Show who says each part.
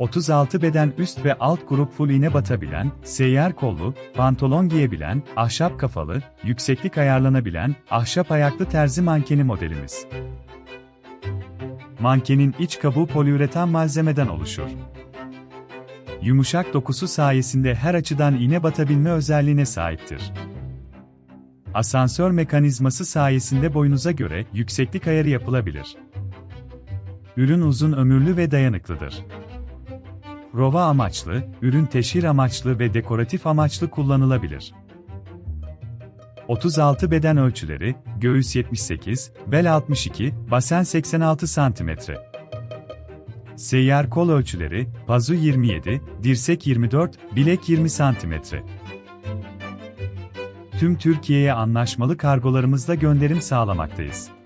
Speaker 1: 36 beden üst ve alt grup full iğne batabilen, seyyar kollu, pantolon giyebilen, ahşap kafalı, yükseklik ayarlanabilen, ahşap ayaklı terzi mankeni modelimiz. Mankenin iç kabuğu poliüretan malzemeden oluşur. Yumuşak dokusu sayesinde her açıdan iğne batabilme özelliğine sahiptir. Asansör mekanizması sayesinde boyunuza göre yükseklik ayarı yapılabilir. Ürün uzun ömürlü ve dayanıklıdır. Rova amaçlı, ürün teşhir amaçlı ve dekoratif amaçlı kullanılabilir. 36 beden ölçüleri, göğüs 78, bel 62, basen 86 cm. Seyyar kol ölçüleri, pazu 27, dirsek 24, bilek 20 cm. Tüm Türkiye'ye anlaşmalı kargolarımızla gönderim sağlamaktayız.